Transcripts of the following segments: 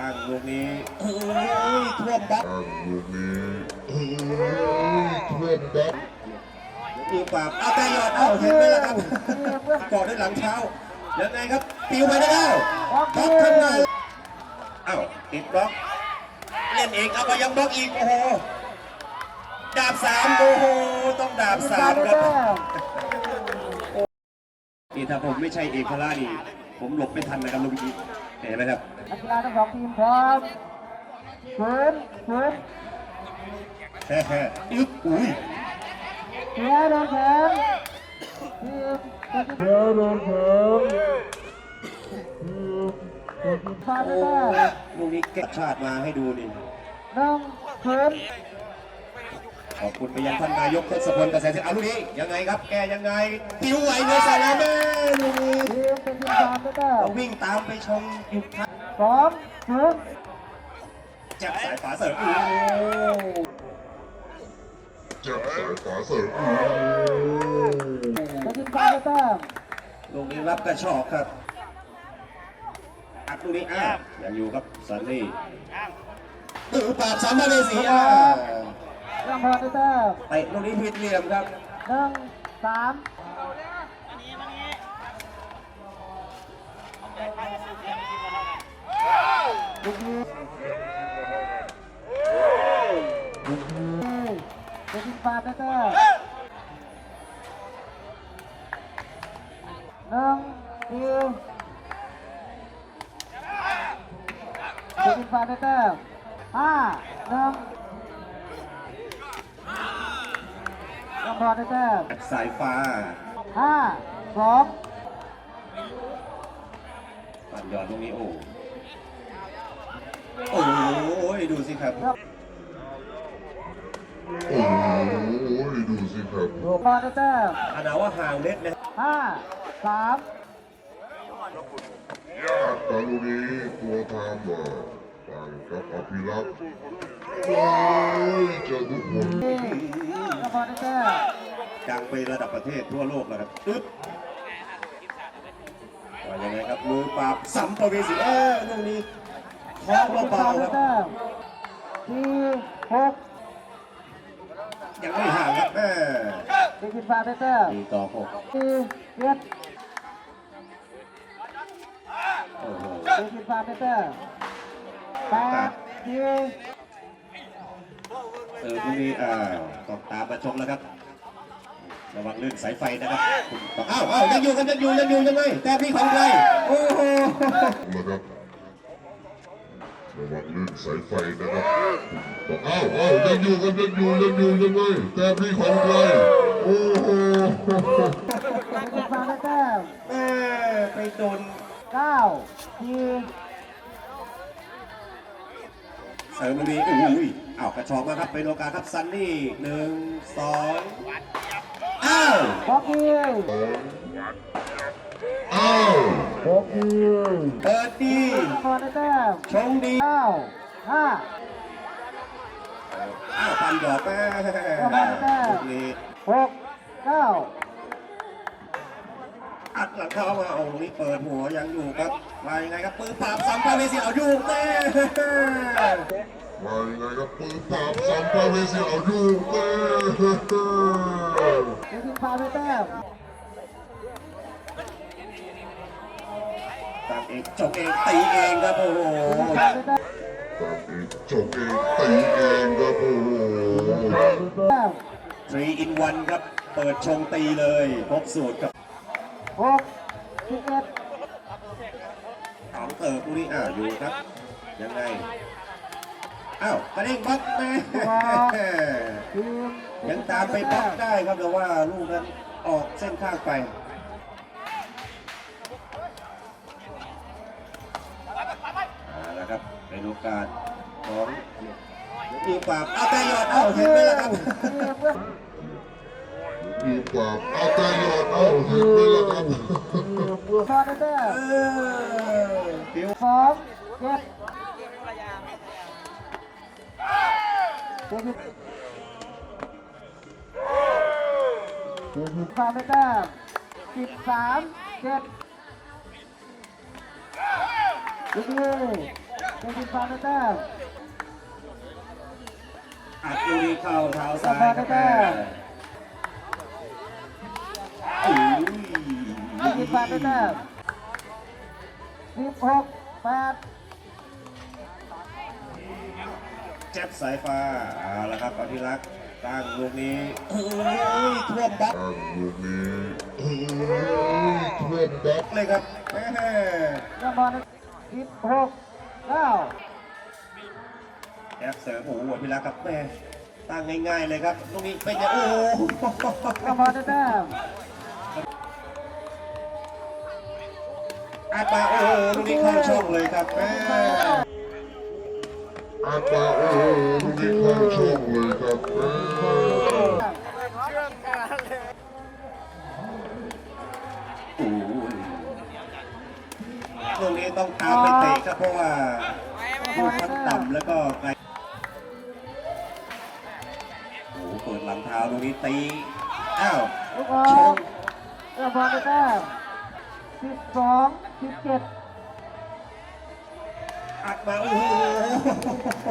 อ้างลูกนี้โอ้ยท่วมบัฟอ้างลูกนี้เอ้ยท่วมบัฟมือปราบเอาแต่หยอดเอาเห็นไหมล่ะครับกอดด้วยหลังเท้ายังไงครับปิวไปได้แล้วบล็อกข้างในเอ้าติดบล็อกเล่นเองเอาไปยังบล็อกอีกโอ้โหดาบสามโอ้โหต้องดาบสามครับนี่ถ้าผมไม่ใช่เอกพลานี่ผมหลบไม่ทันนะครับลูกนี้เห็นไหมครับนักกีฬาทั้งสองทีมพร้อมศูนย์ศูนย์แฮ่ๆอึ๊บอุ้ยเสียโดนแขนทีมเสียโดนแขนทีมพาไปโอ้แต้มลูกนี้แกะชาติมาให้ดูนี่หนึ่งศูนย์ ขอบคุณไปยังท่านนายกทศพลกระแสเสียงเอาลูกนี้ยังไงครับ แกยังไงปิวไหวเลยสาราแม่ลูกนี้ทีมเป็นทีมพาไปแต้มเราวิ่งตามไปชมอยู่ครับสองศูนย์จับสายฝาเสริมโอ้จับสายฝาเสริมโอ้เป็นทีมพาไปแต้มลูกนี้รับกระชอกครับอัดลูกนี้อ้าวยังอยู่ครับซันนี่ตือปราบสามมาเลเซีย ยังพาไปแต้มเตะลูกนี้ผิดเหลี่ยมครับหนึ่งสามลูกนี้ลูกนี้เป็นทีมพาไปแต้มหนึ่งสี่เป็นทีมพาไปแต้มห้า หนึ่งยังพอได้แต้มสายฟ้าห้าสองปันยอดลูกนี้โอ้โอ้ยดูสิครับครับโอ้ยดูสิครับถูกพอได้แต้มขนาดว่าห่างเล็กนะห้าสามยากตาลูกนี้ตัวทำอะต่างกับอภิรักษ์โอ้ยเจะทุกคน นี่ยังพอได้แต้มดังไประดับประเทศทั่วโลกแล้วครับอึ๊บว่ายังไงครับมือปราบสัมภเวสีเออลูกนี้เคาะถูกพอเบาๆคได้รับแต้มสี่หกยังไม่ห่างครับแม่เป็นทีมพาได้แต้มสี่ต่อหกสี่เจ็ดโอ้โหเป็นทีมพาได้แต้มแปดสี่ เออลูกนี้อ่าต้องตามมาชมแล้วครับ ระวังลื่นสายไฟนะครับคุณอ้าวอ้าวยังอยู่กันยังอยู่ยังอยู่ยังไงแต่พี่ของใครโอ้โหนะครับระวังลื่นสายไฟนะครับบอกอ้าวอ้าวยังอยู่กันยังอยู่ยังอยู่ยังไงแต่พี่ของใครโอ้โหเป็นทีมพาได้แต้มแม่ไปโดนเก้าสี่เสริมลูกนี้อุ้ย อ้าวกระชอกมาครับเป็นโอกาสครับซันนี่หนึ่งสองอ้าวหกทีอ้าวหกทีเปิดดีพอได้แต้มชงดีเก้าห้าอ้าวปันดอกแม่ลูกนี้หกเก้าอัดหลังเข้ามาโอ้นี่เปิดหัวยังอยู่ครับมายังไงครับปืนปราบสัมภเวสีเอาอยู่แม่ มายังไงครับปืนปราบสัมภเวสีเอาอยู่เต้ทีมพาไปแต้มตามเองจบเองตีเองครับโอ้โหต้มตามเองจบเองตีเองครับโอ้โหแต้ม3 in 1ครับ เปิดชงตีเลยครบสูตรกับหกสิบเอ็ดสองเติบลูกนี้อ่าอยู่ครับ ยังไง อ้าวกระเด้งบล็อกแม่ทีมยังตามไปบล็อกได้ครับแต่ว่าลูกนั้นออกเส้นข้างไปเอาละครับเป็นโอกาสของอีปราบเอาแต่หยอดเอาเห็นไหมล่ะครับปืนปราบเอาแต่ยอดเอาเห็นไหมล่ะครับพอได้แต้มเออฟิวสองเจ็ด ทีมทีมพาไปแต้มสิบสามเจ็ดทีมเป็นทีมฟาวได้แต้มอัดลูกนี้เข้าเท้าซ้ายครับแม่โอ้ยเป็นทีมฟาวได้แต้มสิบหกแปด จ็บสายฟ้าเอาละครับอภิรักษ์ตั้งลูกนี้โอ้ยท่วมบล็อกตั้งลูกนี้เฮ้ยท่วมบล็อกเลยครับแม่ริ่มบอลสิบหกเก้าแจ็บเสริมโอ้โหอภิรักษ์ครับแม่ตั้งง่ายๆเลยครับลูกนี้เป็นยังโอ้โหเริ่มบอลได้แต้มอัดมาโอ้โหลูกนี้เข้าช่องเลยครับแม่ อาตาโอ้โหลูกนี้เข้าช่องเลยครับแม่โอ้โหลูกนี้ต้องตามไปเตะครับเพราะว่าลูกมันต่ำแล้วก็ไกลโอ้โหเปิดหลังเท้าลูกนี้ตี อ้าวลูกออชกงเริ่มบอลได้แต้มสิบสองสิบเจ็ด อัดมาโอ้โห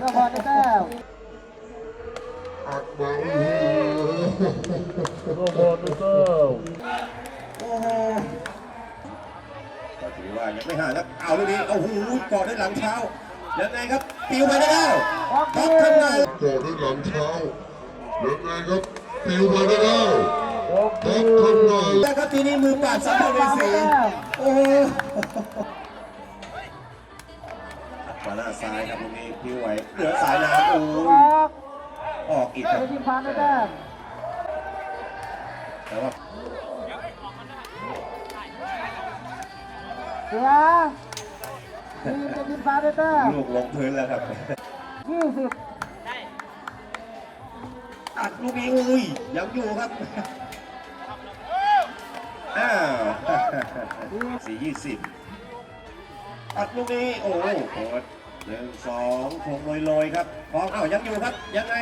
เริ่มบอลได้แต้มอัดมาโอ้โหโอ้โหก็ถือว่ายังไม่ห่างครับเอาลูกนี้โอ้โหกอดด้วยหลังเท้ายังไงครับปิวไปแล้วออกท็อปเกางกอดด้วยหลังเท้ายังไงครับปิวมาได้แล้วท็อปทำไงแล้วครับทีนี้มือปราบสัมภเวสีโอ้โห อัดมาหน้าซ้ายครับลูกนี้ปิวไหวเหลือสายน้ำโอ้ลูกยออกออกอีกครับเป็นทีมฟาวได้แต้มแต่ว่าเสียทีมเป็นทีมฟาวได้แต้มลูกลงพื้นแล้วครับยี่สิบอัดลูกนี้อุ้ยยังอยู่ครับอ้าวสี่ยี่สิบ อัดลูกนี้โอ้โหโคตรหนึ่งสองคงลอยๆครับฟองอ้าวยังอยู่ครับยังไง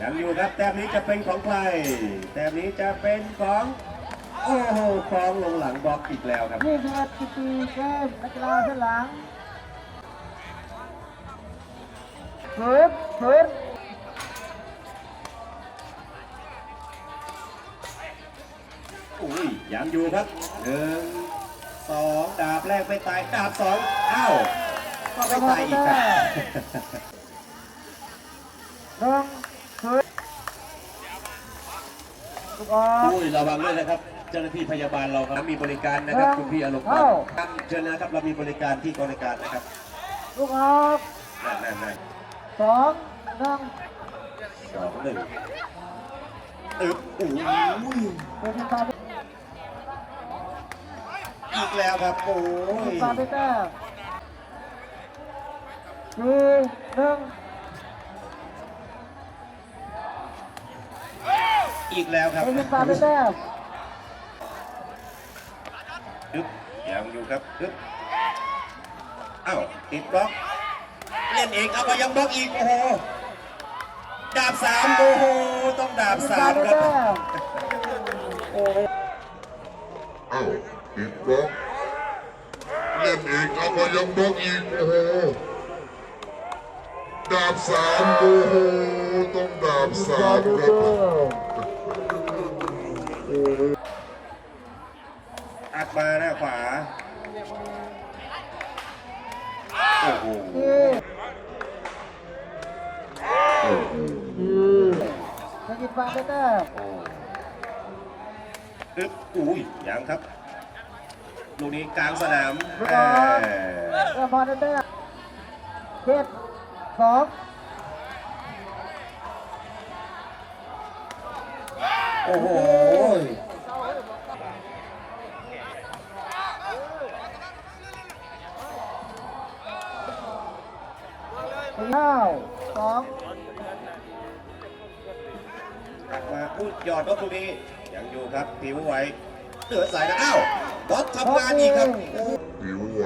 ยังอยู่ครับแต้มนี้จะเป็นของใครแต้มนี้จะเป็นของโอ้โหฟองลงหลังบล็อกอีกแล้วครับยี่สิบเอ็ดสิบสี่เกมนักกีฬาเส้นหลังฝืนฝืนอุ้ยยังอยู่ครับหนึ่ง สองดาบแรกไม่ตายดาบสองอ้าวก็ไม่ตายอีกครับหนึ่งฝืนลูกออกอุ้ยระวังด้วยนะครับ เจ้าหน้าที่พยาบาลเราครับมีบริการนะครับคุณพี่อารมณ์ครับครับเชิญนะครับเรามีบริการที่บริการนะครับลูกออกนั่นนั่นนั่นสองหนึ่งสองหนึ่งอึ๊บอุ้ย เป็นทีมฟาวได้ อีก แล้วครับโอ้ทียมฟาวได้แต้มสี่หนึ่งอีกแล้วครับเป็นทีมฟาวได้แต้มอึ๊บยังอยู่ครับอึ๊บอ้าวติดบล็อก เล่นเองเอาไปยังบล็อกอีกโอ้โหดาบสามโอ้โหต้องดาบทีมสาฟาวมได้ครับแต้มโอ้โหเอ้าติดบล็อกเล่นอีกเอามายังบล็อกอีกโอ้โหดาบสามโอ้โหต้องดาบสามครับอัดมาหน้าขวาโอ้โหเป็นทีมฟาวได้แต้มอึ๊บอุ้ยยังครับ ลูกนี้กลางสนามแหออกมเริ่มบอลได้แต้เจ็ดสองโอ้โหเก้าสองอัดมาอุ้ยหยอดรถลูกนี้ยังอยู่ครับผิวไหวเหลือสายนะอ้าว ป๊อปทำงานอีกครับผิวไหว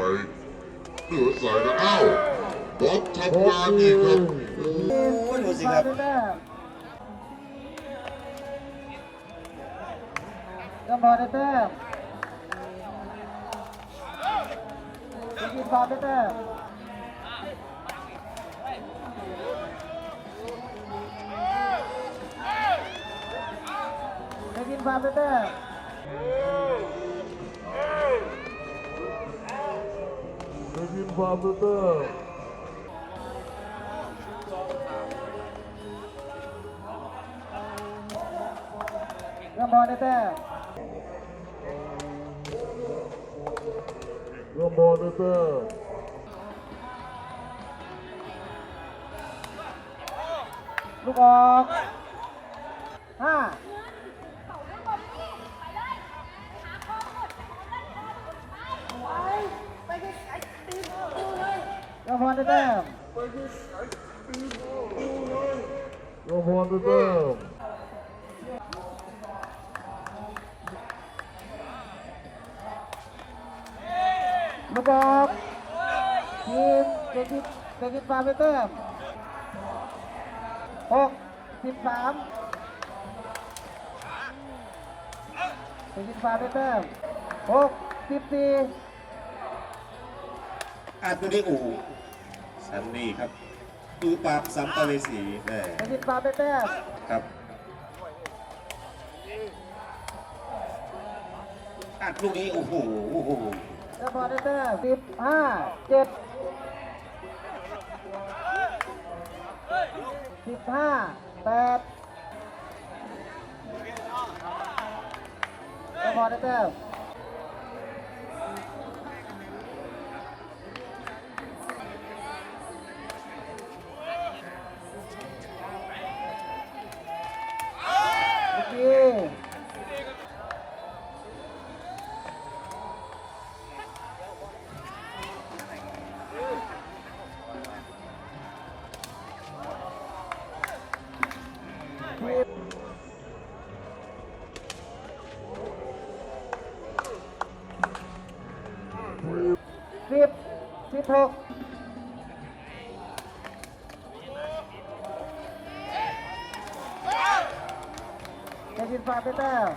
เหลือสายนะอ้าวป๊อปทำงานอีกครับโอ้ดูสิครับก็บอลได้แต้มกินบอลได้แต้มกินฟาร์ได้แต้ม เรื่องบอลเตอร์ ลูกออกห้า เรื่องบอลได้แต้มเรื่องบอลเตอร์ลูกออกทีมเด็กทีเด็กทีฟาร์มได้แต้มหกสิบสามเด็กทีฟาร์มได้แต้มหกสิบสี่ อาตุนิอูซันนี่ครับมือปราบสัมภเวสีแม่เด็กทีฟาร์มได้แต้มครับอัดลูกนี้โอ้โหโอ้โหเรื่องบอลได้แต้มสิบห้าเจ็ดสิบห้าแปดเรื่องบอลได้แต้ม สิบหกเดวินฟาเปเตอร์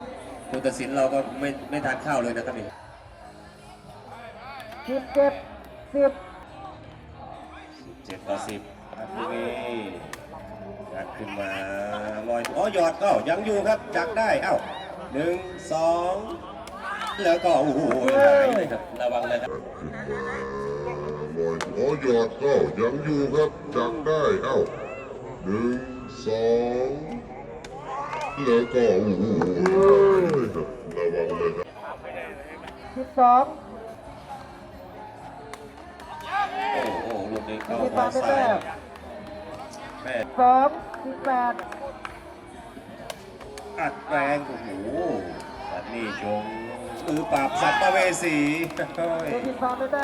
ผู้ตัดสินเราก็ไม่ไม่ทานข้าวเลยนะครับนี่สิบเจ็ดสิบเจ็ดต่อสิบอัดลูกนี้ยัดขึ้นมาลอยอ๋อหยอดเอ้ายังอยู่ครับจักได้เอ้าหนึ่งสองแล้วก็โอ้โหหายเลยครับระวังนะครับล อยโอ้หยอดก็ยังอยู่ครับจักได้เอ้าหนึ่งสองแล้วก็โอ้โหระวังเลยครับสิบสองโอ้โหลูกนี้เดเข้าวินขฟาวาเปเตซ้าอยร์แม่สองสิบแปดอัดแรงโอ้โหอัดนี่ชงมือปราบสัมภเวสีโอ้ยเดวินฟาเปเต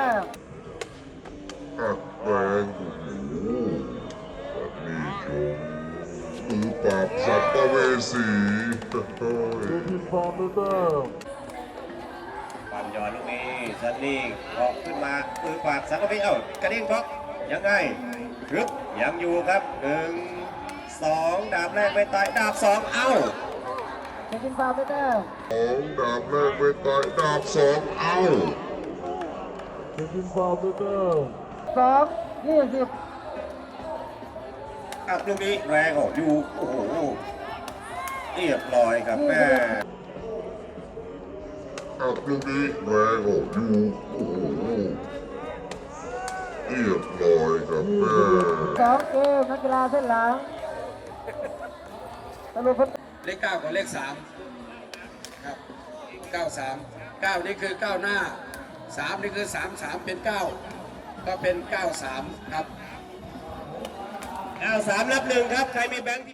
อร์อัดแรงโอ้โหอันนี้ชมมือปราบสัตว์เวสีโอ้ยทีมฟอร์มเตอร์ปั่นยอดลูกนี้ซันนี่ออกขึ้นมามือปราบสัมภเวสีเอ้ากระเด้งบล็อกยังไงรึบยังอยู่ครับหนึ่งสองดาบแรกไม่ตายดาบสองเอ้าเดวินฟาเปเตอร์สองดาบแรกไม่ตายดาบสองเอ้าทีมฟอร์มเตอร์ สองยี่สิบอัดลูกนี้แรงออกอยู่โอ้โหเรียบร้อยครับแม่อัดลูกนี้แรงออกอยู่โอ้โหเรียบร้อยครับแม่สองเกมนักกีฬาเส้นหลังสรุปผลเลขเก้ากับเลขสามครับเก้าสามเก้านี่คือเก้าหน้าสามนี่คือสามสามเป็นเก้า ก็เป็นเก้าสามครับเอาสามนับหนึ่งครับ ใครมีแบงค์ที่